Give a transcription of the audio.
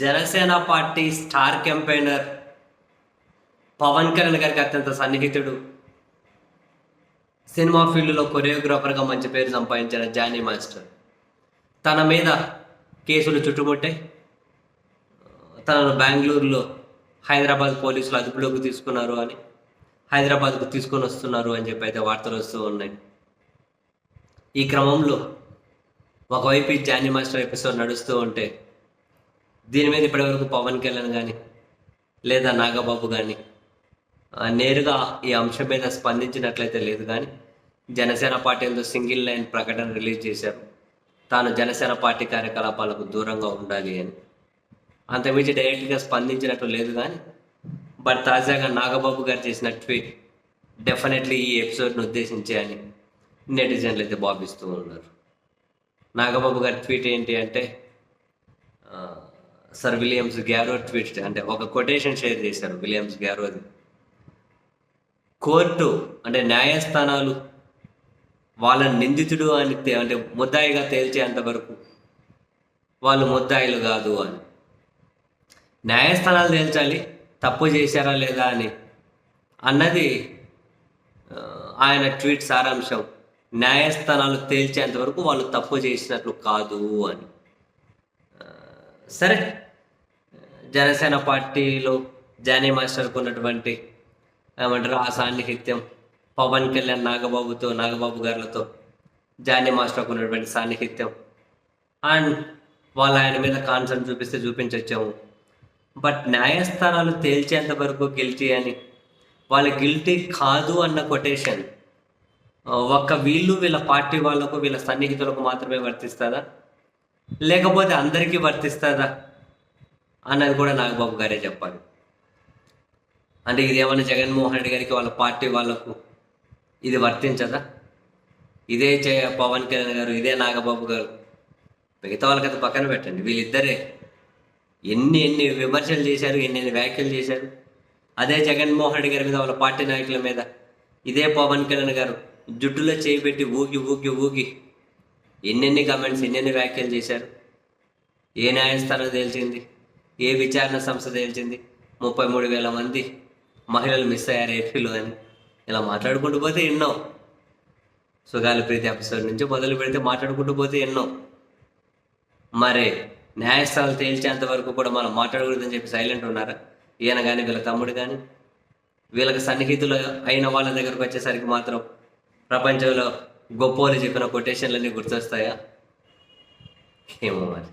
Janasena party star campaigner Pawan Kalyan గారికి అత్యంత సన్నిహితుడు. సినిమా ఫీల్డ్లో కొరియోగ్రాఫర్గా మంచి పేరు సంపాదించిన జానీ మాస్టర్. తన మీద కేసులు చుట్టుముట్టాయి. తనను బెంగళూరులో హైదరాబాద్ పోలీసులు అదుపులోకి తీసుకున్నారు అని హైదరాబాద్కు తీసుకొని వస్తున్నారు అని చెప్పి అయితే వార్తలు వస్తూ ఉన్నాయి. ఈ క్రమంలో ఒకవైపు జానీ మాస్టర్ ఎపిసోడ్ నడుస్తూ ఉంటే దీని మీద ఇప్పటివరకు పవన్ కళ్యాణ్ కానీ లేదా నాగబాబు కానీ నేరుగా ఈ అంశం మీద స్పందించినట్లయితే లేదు కానీ జనసేన పార్టీ పార్టీలతో సింగిల్ లైన్ ప్రకటన రిలీజ్ చేశారు. తాను జనసేన పార్టీ కార్యకలాపాలకు దూరంగా ఉండాలి అని. అంతమించి డైరెక్ట్గా స్పందించినట్టు లేదు కానీ బట్ తాజాగా నాగబాబు గారు చేసిన ట్వీట్ డెఫినెట్లీ ఈ ఎపిసోడ్ను ఉద్దేశించే అని నెటిజన్లు అయితే భావిస్తూ ఉన్నారు. నాగబాబు గారి ట్వీట్ ఏంటి అంటే సర్ విలియమ్స్ గ్యారో ట్వీట్ అంటే ఒక కొటేషన్ షేర్ చేశారు విలియమ్స్ గ్యారోది కోర్టు అంటే న్యాయస్థానాలు వాళ్ళని నిందితుడు అని అంటే ముద్దాయిగా తేల్చేంత వరకు వాళ్ళు ముద్దాయిలు కాదు అని. న్యాయస్థానాలు తేల్చాలి తప్పు చేశారా లేదా అని అన్నది ఆయన ట్వీట్ సారాంశం. న్యాయస్థానాలు తేల్చేంత వరకు వాళ్ళు తప్పు చేసినట్లు కాదు అని. సరే. జనసేన పార్టీలో జానీ మాస్టర్కు ఉన్నటువంటి ఏమంటారు ఆ సాన్నిహిత్యం పవన్ కళ్యాణ్ నాగబాబుతో నాగబాబు గారులతో జానీ మాస్టర్కు ఉన్నటువంటి సాన్నిహిత్యం. అండ్ వాళ్ళు ఆయన మీద కాన్సర్న్ చూపిస్తే చూపించొచ్చాము. బట్ న్యాయస్థానాలు తేల్చేంత వరకు గిల్టీ అని వాళ్ళ గిల్టీ కాదు అన్న కొటేషన్ ఒక్క వీళ్ళు వీళ్ళ పార్టీ వాళ్ళకు వీళ్ళ సన్నిహితులకు మాత్రమే వర్తిస్తుందా? లేకపోతే అందరికీ వర్తిస్తుందా? అన్నది కూడా నాగబాబు గారే చెప్పాలి. అంటే ఇది ఏమైనా జగన్మోహన్ రెడ్డి గారికి వాళ్ళ పార్టీ వాళ్ళకు ఇది వర్తించదా? ఇదే చే పవన్ కళ్యాణ్ గారు ఇదే నాగబాబు గారు. మిగతా వాళ్ళకైతే పక్కన పెట్టండి. వీళ్ళిద్దరే ఎన్ని ఎన్ని విమర్శలు చేశారు ఎన్ని ఎన్ని వ్యాఖ్యలు చేశారు. అదే జగన్మోహన్ రెడ్డి గారి మీద వాళ్ళ పార్టీ నాయకుల మీద ఇదే పవన్ కళ్యాణ్ గారు జుట్టులో చేయి పెట్టి ఊగి ఊగి ఊగి ఎన్నెన్ని కమెంట్స్ ఎన్నెన్ని వ్యాఖ్యలు చేశారు? ఏ న్యాయస్థానం తెలిసింది ఏ విచారణ సంస్థ తేల్చింది? ముప్పై మూడు వేల మంది మహిళలు మిస్ అయ్యారు ఏపీలో అని. ఇలా మాట్లాడుకుంటూ పోతే ఎన్నో. సుగాలి ప్రీతి ఎపిసోడ్ నుంచి మొదలు పెడితే మాట్లాడుకుంటూ పోతే ఎన్నో. మరి న్యాయస్థానాలు తేల్చేంత వరకు కూడా మనం మాట్లాడకూడదని చెప్పి సైలెంట్ ఉన్నారా? ఈయన కానీ వీళ్ళ తమ్ముడు కానీ వీళ్ళకి సన్నిహితులు అయిన వాళ్ళ దగ్గరకు వచ్చేసరికి మాత్రం ప్రపంచంలో గొప్పోలు చెప్పిన కొటేషన్లన్నీ గుర్తొస్తాయా? ఏమో మరి.